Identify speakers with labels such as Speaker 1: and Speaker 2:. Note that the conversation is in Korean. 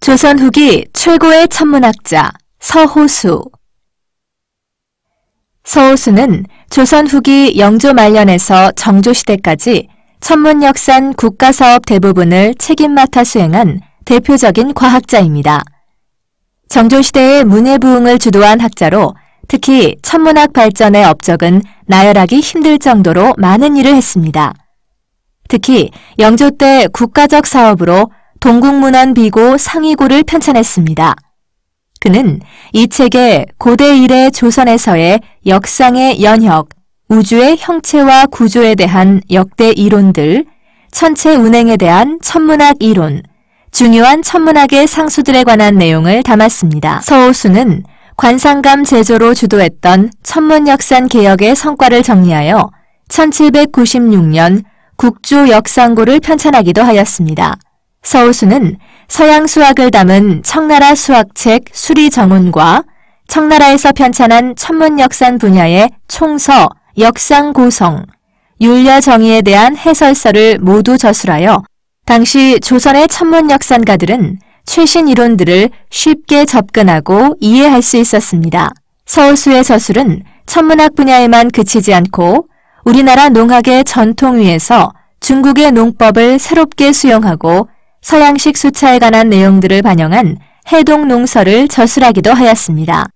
Speaker 1: 조선 후기 최고의 천문학자 서호수 서호수는 조선 후기 영조 말년에서 정조 시대까지 천문역산 국가사업 대부분을 책임 맡아 수행한 대표적인 과학자입니다. 정조시대의 문해부흥을 주도한 학자로 특히 천문학 발전의 업적은 나열하기 힘들 정도로 많은 일을 했습니다. 특히 영조 때 국가적 사업으로 동국문헌 비고 상위고를 편찬했습니다. 그는 이 책에 고대 이래 조선에서의 역상의 연혁, 우주의 형체와 구조에 대한 역대 이론들, 천체 운행에 대한 천문학 이론, 중요한 천문학의 상수들에 관한 내용을 담았습니다. 서호수는 관상감 제조로 주도했던 천문역산 개혁의 성과를 정리하여 1796년 국조 역상고를 편찬하기도 하였습니다. 서우수는 서양 수학을 담은 청나라 수학책 수리정운과 청나라에서 편찬한 천문역산 분야의 총서, 역상고성, 율려정의에 대한 해설서를 모두 저술하여 당시 조선의 천문역산가들은 최신 이론들을 쉽게 접근하고 이해할 수 있었습니다. 서울수의 저술은 천문학 분야에만 그치지 않고 우리나라 농학의 전통 위에서 중국의 농법을 새롭게 수용하고 서양식 수차에 관한 내용들을 반영한 해동 농서를 저술하기도 하였습니다.